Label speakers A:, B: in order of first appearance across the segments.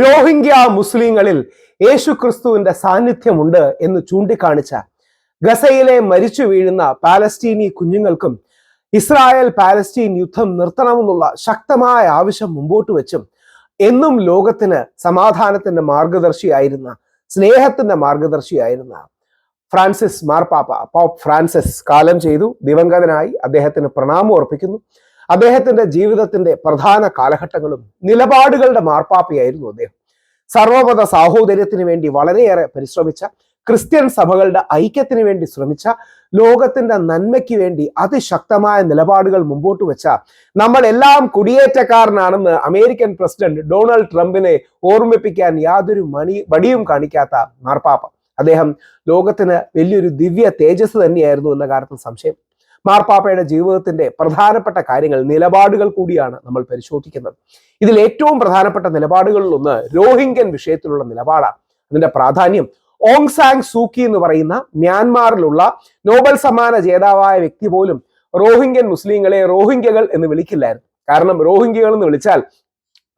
A: രോഹിംഗ്യ മുസ്ലിങ്ങളിൽ യേശു ക്രിസ്തുവിന്റെ സാന്നിധ്യമുണ്ട് എന്ന് ചൂണ്ടിക്കാണിച്ച ഗസയിലെ മരിച്ചു വീഴുന്ന പാലസ്തീനി കുഞ്ഞുങ്ങൾക്കും ഇസ്രായേൽ പാലസ്തീൻ യുദ്ധം നിർത്തണമെന്നുള്ള ശക്തമായ ആവശ്യം മുമ്പോട്ട് വെച്ചും എന്നും ലോകത്തിന് സമാധാനത്തിന്റെ മാർഗദർശിയായിരുന്ന സ്നേഹത്തിന്റെ മാർഗദർശിയായിരുന്ന ഫ്രാൻസിസ് മാർപ്പാപ്പ പോപ്പ് ഫ്രാൻസിസ് കാലം ചെയ്തു ദിവംഗതനായി അദ്ദേഹത്തിന് പ്രണാമം അർപ്പിക്കുന്നു. അദ്ദേഹത്തിന്റെ ജീവിതത്തിന്റെ പ്രധാന കാലഘട്ടങ്ങളും നിലപാടുകളുടെ മാർപ്പാപ്പയായിരുന്നു അദ്ദേഹം. സർവമത സാഹോദര്യത്തിന് വേണ്ടി വളരെയേറെ പരിശ്രമിച്ച ക്രിസ്ത്യൻ സഭകളുടെ ഐക്യത്തിന് വേണ്ടി ശ്രമിച്ച ലോകത്തിന്റെ നന്മയ്ക്ക് വേണ്ടി അതിശക്തമായ നിലപാടുകൾ മുമ്പോട്ട് വെച്ച നമ്മൾ എല്ലാം കുടിയേറ്റക്കാരനാണെന്ന് അമേരിക്കൻ പ്രസിഡന്റ് ഡൊണാൾഡ് ട്രംപിനെ ഓർമ്മിപ്പിക്കാൻ യാതൊരു മണി വടിയും കാണിക്കാത്ത മാർപ്പാപ്പ. അദ്ദേഹം ലോകത്തിന് വലിയൊരു ദിവ്യ തേജസ് തന്നെയായിരുന്നു എന്ന കാര്യത്തിൽ സംശയം. മാർപ്പാപ്പയുടെ ജീവിതത്തിന്റെ പ്രധാനപ്പെട്ട കാര്യങ്ങൾ നിലപാടുകൾ കൂടിയാണ് നമ്മൾ പരിശോധിക്കുന്നത്. ഇതിൽ ഏറ്റവും പ്രധാനപ്പെട്ട നിലപാടുകളിൽ ഒന്ന് രോഹിംഗ്യൻ വിഷയത്തിലുള്ള നിലപാടാണ്. അതിന്റെ പ്രാധാന്യം ഓങ് സാങ് സൂക്കി എന്ന് പറയുന്ന മ്യാൻമാറിലുള്ള നോബൽ സമ്മാന ജേതാവായ വ്യക്തി പോലും റോഹിംഗ്യൻ മുസ്ലിങ്ങളെ റോഹിംഗ്യകൾ എന്ന് വിളിക്കില്ലായിരുന്നു. കാരണം റോഹിംഗ്യകൾ എന്ന് വിളിച്ചാൽ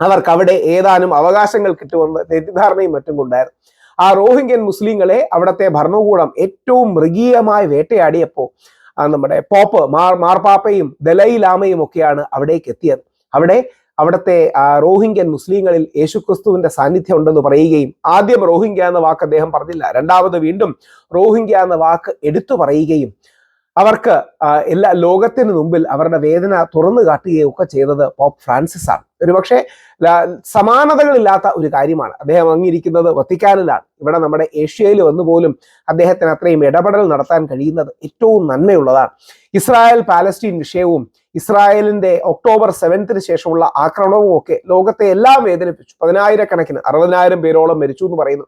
A: അവർക്ക് അവിടെ ഏതാനും അവകാശങ്ങൾ കിട്ടുമെന്ന് തെറ്റിദ്ധാരണയും മറ്റും കൊണ്ടായിരുന്നു. ആ റോഹിംഗ്യൻ മുസ്ലിങ്ങളെ അവിടുത്തെ ഭരണകൂടം ഏറ്റവും മൃഗീയമായി വേട്ടയാടിയപ്പോൾ നമ്മുടെ പോപ്പ് മാർ മാർപ്പാപ്പയും ദലൈ ലാമയും ഒക്കെയാണ് അവിടേക്ക് എത്തിയത്. അവിടെ അവിടുത്തെ റോഹിംഗ്യൻ മുസ്ലിങ്ങളിൽ യേശുക്രിസ്തുവിന്റെ സാന്നിധ്യം ഉണ്ടെന്ന് പറയുകയും ആദ്യം റോഹിംഗ്യ എന്ന വാക്ക് അദ്ദേഹം പറഞ്ഞില്ല. രണ്ടാമത് വീണ്ടും റോഹിംഗ്യ എന്ന വാക്ക് എടുത്തു പറയുകയും അവർക്ക് എല്ലാ ലോകത്തിന് മുമ്പിൽ അവരുടെ വേദന തുറന്നു കാട്ടുകയും ഒക്കെ ചെയ്തത് പോപ്പ് ഫ്രാൻസിസ് ആണ്. ഒരുപക്ഷെ സമാനതകളില്ലാത്ത ഒരു കാര്യമാണ്. അദ്ദേഹം അങ്ങിയിരിക്കുന്നത് വത്തിക്കാനിലാണ്. ഇവിടെ നമ്മുടെ ഏഷ്യയിൽ വന്നു പോലും അദ്ദേഹത്തിന് അത്രയും ഇടപെടൽ നടത്താൻ കഴിയുന്നത് ഏറ്റവും നന്മയുള്ളതാണ്. ഇസ്രായേൽ പാലസ്റ്റീൻ വിഷയവും ഇസ്രായേലിന്റെ ഒക്ടോബർ സെവൻത്തിന് ശേഷമുള്ള ആക്രമണവും ഒക്കെ ലോകത്തെ എല്ലാം വേദനിപ്പിച്ചു. പതിനായിരക്കണക്കിന് അറുപതിനായിരം പേരോളം മരിച്ചു എന്ന് പറയുന്നു.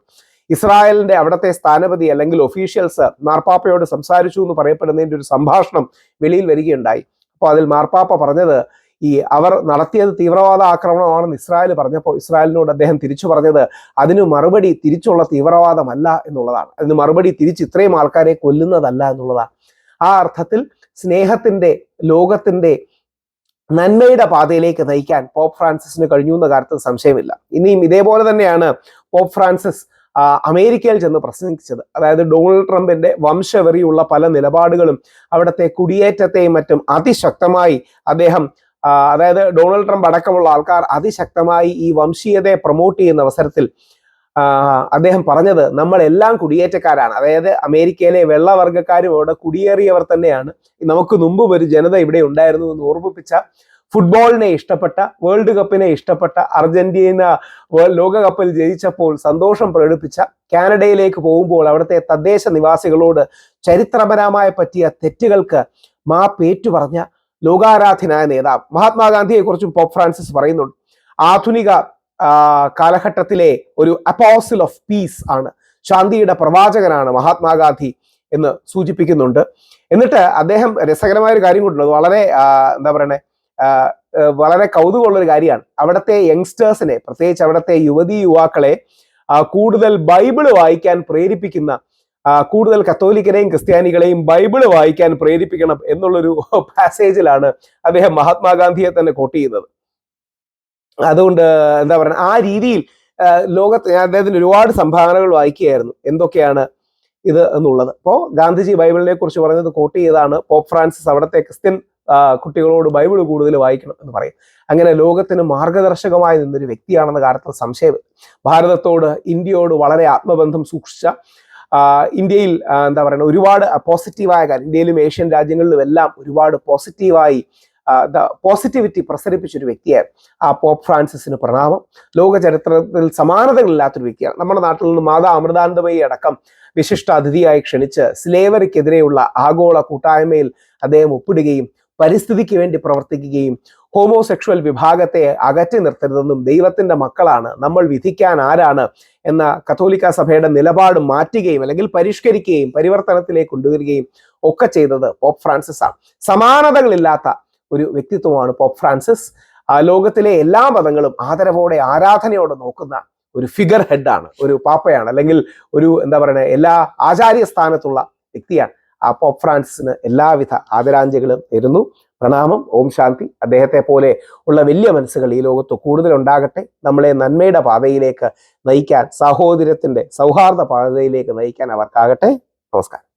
A: ഇസ്രായേലിന്റെ അവിടുത്തെ സ്ഥാനപതി അല്ലെങ്കിൽ ഒഫീഷ്യൽസ് മാർപ്പാപ്പയോട് സംസാരിച്ചു എന്ന് പറയപ്പെടുന്നതിന്റെ ഒരു സംഭാഷണം വെളിയിൽ വരികയുണ്ടായി. അപ്പോൾ അതിൽ മാർപ്പാപ്പ പറഞ്ഞത് ഈ അവർ നടത്തിയത് തീവ്രവാദ ആക്രമണമാണെന്ന് ഇസ്രായേൽ പറഞ്ഞപ്പോൾ ഇസ്രായേലിനോട് അദ്ദേഹം തിരിച്ചു പറഞ്ഞത് അതിന് മറുപടി തിരിച്ചുള്ള തീവ്രവാദമല്ല എന്നുള്ളതാണ്. അതിന് മറുപടി തിരിച്ച് ഇത്രയും ആൾക്കാരെ കൊല്ലുന്നതല്ല എന്നുള്ളതാണ്. ആ അർത്ഥത്തിൽ സ്നേഹത്തിന്റെ ലോകത്തിന്റെ നന്മയുടെ പാതയിലേക്ക് നയിക്കാൻ പോപ്പ് ഫ്രാൻസിസിന് കഴിഞ്ഞു എന്ന കാര്യത്തിൽ സംശയമില്ല. ഇനിയും ഇതേപോലെ തന്നെയാണ് പോപ്പ് ഫ്രാൻസിസ് അമേരിക്കയിൽ ചെന്ന് പ്രസംഗിച്ചത്. അതായത് ഡൊണാൾഡ് ട്രംപിന്റെ വംശവെറിയുള്ള പല നിലപാടുകളും അവിടുത്തെ കുടിയേറ്റത്തെയും മറ്റും അതിശക്തമായി അദ്ദേഹം അതായത് ഡൊണാൾഡ് ട്രംപ് അടക്കമുള്ള ആൾക്കാർ അതിശക്തമായി ഈ വംശീയതയെ പ്രൊമോട്ട് ചെയ്യുന്ന അവസരത്തിൽ അദ്ദേഹം പറഞ്ഞത് നമ്മളെല്ലാം കുടിയേറ്റക്കാരാണ്. അതായത് അമേരിക്കയിലെ വെള്ളവർഗക്കാരും അവിടെ കുടിയേറിയവർ തന്നെയാണ്. നമുക്ക് മുമ്പും ഒരു ജനത ഇവിടെ ഉണ്ടായിരുന്നു എന്ന് ഓർമ്മിപ്പിച്ച ഫുട്ബോളിനെ ഇഷ്ടപ്പെട്ട വേൾഡ് കപ്പിനെ ഇഷ്ടപ്പെട്ട അർജന്റീന ലോകകപ്പിൽ ജയിച്ചപ്പോൾ സന്തോഷം പ്രകടിപ്പിച്ച കാനഡയിലേക്ക് പോകുമ്പോൾ അവിടുത്തെ തദ്ദേശ നിവാസികളോട് ചരിത്രപരമായ പറ്റിയ തെറ്റുകൾക്ക് മാപ്പേറ്റു പറഞ്ഞ ലോകാരാധ്യനായ നേതാവ്. മഹാത്മാഗാന്ധിയെ കുറിച്ചും പോപ്പ് ഫ്രാൻസിസ് പറയുന്നുണ്ട്. ആധുനിക കാലഘട്ടത്തിലെ ഒരു അപ്പോസിൽ ഓഫ് പീസ് ആണ്. ശാന്തിയുടെ പ്രവാചകനാണ് മഹാത്മാഗാന്ധി എന്ന് സൂചിപ്പിക്കുന്നുണ്ട്. എന്നിട്ട് അദ്ദേഹം രസകരമായ ഒരു കാര്യം കൊണ്ടുള്ളത് വളരെ എന്താ പറയണേ? വളരെ കൗതുകമുള്ള ഒരു കാര്യമാണ്. അവിടുത്തെ യങ്സ്റ്റേഴ്സിനെ പ്രത്യേകിച്ച് അവിടുത്തെ യുവതി യുവാക്കളെ കൂടുതൽ ബൈബിൾ വായിക്കാൻ പ്രേരിപ്പിക്കുന്ന കൂടുതൽ കത്തോലിക്കരെയും ക്രിസ്ത്യാനികളെയും ബൈബിൾ വായിക്കാൻ പ്രേരിപ്പിക്കണം എന്നുള്ളൊരു പാസേജിലാണ് അദ്ദേഹം മഹാത്മാഗാന്ധിയെ തന്നെ കോട്ട് ചെയ്യുന്നത്. അതുകൊണ്ട് എന്താ പറയുക ആ രീതിയിൽ ലോകത്ത് അദ്ദേഹത്തിന് ഒരുപാട് സംഭാവനകൾ വായിക്കുകയായിരുന്നു. എന്തൊക്കെയാണ് ഇത് എന്നുള്ളത്? അപ്പോൾ ഗാന്ധിജി ബൈബിളിനെ കുറിച്ച് പറഞ്ഞത് കോട്ട് ചെയ്താണ് പോപ്പ് ഫ്രാൻസിസ് അവിടുത്തെ ക്രിസ്ത്യൻ കുട്ടികളോട് ബൈബിൾ കൂടുതൽ വായിക്കണം എന്ന് പറയും. അങ്ങനെ ലോകത്തിന് മാർഗദർശകമായി നിന്നൊരു വ്യക്തിയാണെന്ന കാര്യത്തിൽ സംശയമില്ല ഭാരതത്തോട് ഇന്ത്യയോട് വളരെ ആത്മബന്ധം സൂക്ഷിച്ച ഇന്ത്യയിൽ എന്താ പറയുക ഒരുപാട് പോസിറ്റീവായ കാര്യം. ഇന്ത്യയിലും ഏഷ്യൻ രാജ്യങ്ങളിലും എല്ലാം ഒരുപാട് പോസിറ്റീവായി പോസിറ്റിവിറ്റി പ്രസരിപ്പിച്ചൊരു വ്യക്തിയായിരുന്നു ആ പോപ്പ് ഫ്രാൻസിസിന് പ്രണാമം. ലോക ചരിത്രത്തിൽ സമാനതകളില്ലാത്തൊരു വ്യക്തിയാണ്. നമ്മുടെ നാട്ടിൽ നിന്ന് മാതാ അമൃതാനന്ദമയി അടക്കം വിശിഷ്ട അതിഥിയായി ക്ഷണിച്ച് സ്ലേവറിക്കെതിരെയുള്ള ആഗോള കൂട്ടായ്മയിൽ അദ്ദേഹം ഒപ്പിടുകയും പരിസ്ഥിതിക്ക് വേണ്ടി പ്രവർത്തിക്കുകയും ഹോമോസെക്ഷൽ വിഭാഗത്തെ അകറ്റി നിർത്തരുതെന്നും ദൈവത്തിന്റെ മക്കളാണ് നമ്മൾ വിധിക്കാൻ ആരാണ് എന്ന കത്തോലിക്ക സഭയുടെ നിലപാട് മാറ്റുകയും അല്ലെങ്കിൽ പരിഷ്കരിക്കുകയും പരിവർത്തനത്തിലേക്ക് കൊണ്ടുവരികയും ഒക്കെ ചെയ്തത് പോപ്പ് ഫ്രാൻസിസ് ആണ്. സമാനതകളില്ലാത്ത ഒരു വ്യക്തിത്വമാണ് പോപ്പ് ഫ്രാൻസിസ്. ലോകത്തിലെ എല്ലാ മതങ്ങളും ആദരവോടെ ആരാധനയോടെ നോക്കുന്ന ഒരു ഫിഗർ ഹെഡാണ് ഒരു പാപ്പയാണ് അല്ലെങ്കിൽ ഒരു എന്താ പറയുക എല്ലാ ആചാര്യ സ്ഥാനത്തുള്ള വ്യക്തിയാണ്. ആ പോപ്പ് ഫ്രാൻസിന് എല്ലാവിധ ആദരാഞ്ജലികളും തരുന്നു. പ്രണാമം ഓം ശാന്തി. അദ്ദേഹത്തെ പോലെ ഉള്ള വലിയ മനസ്സുകൾ ഈ ലോകത്ത് കൂടുതൽ ഉണ്ടാകട്ടെ നമ്മളെ നന്മയുടെ പാതയിലേക്ക് നയിക്കാൻ സഹോദര്യത്തിന്റെ സൗഹാർദ്ദ പാതയിലേക്ക് നയിക്കാൻ അവർക്കാകട്ടെ. നമസ്കാരം.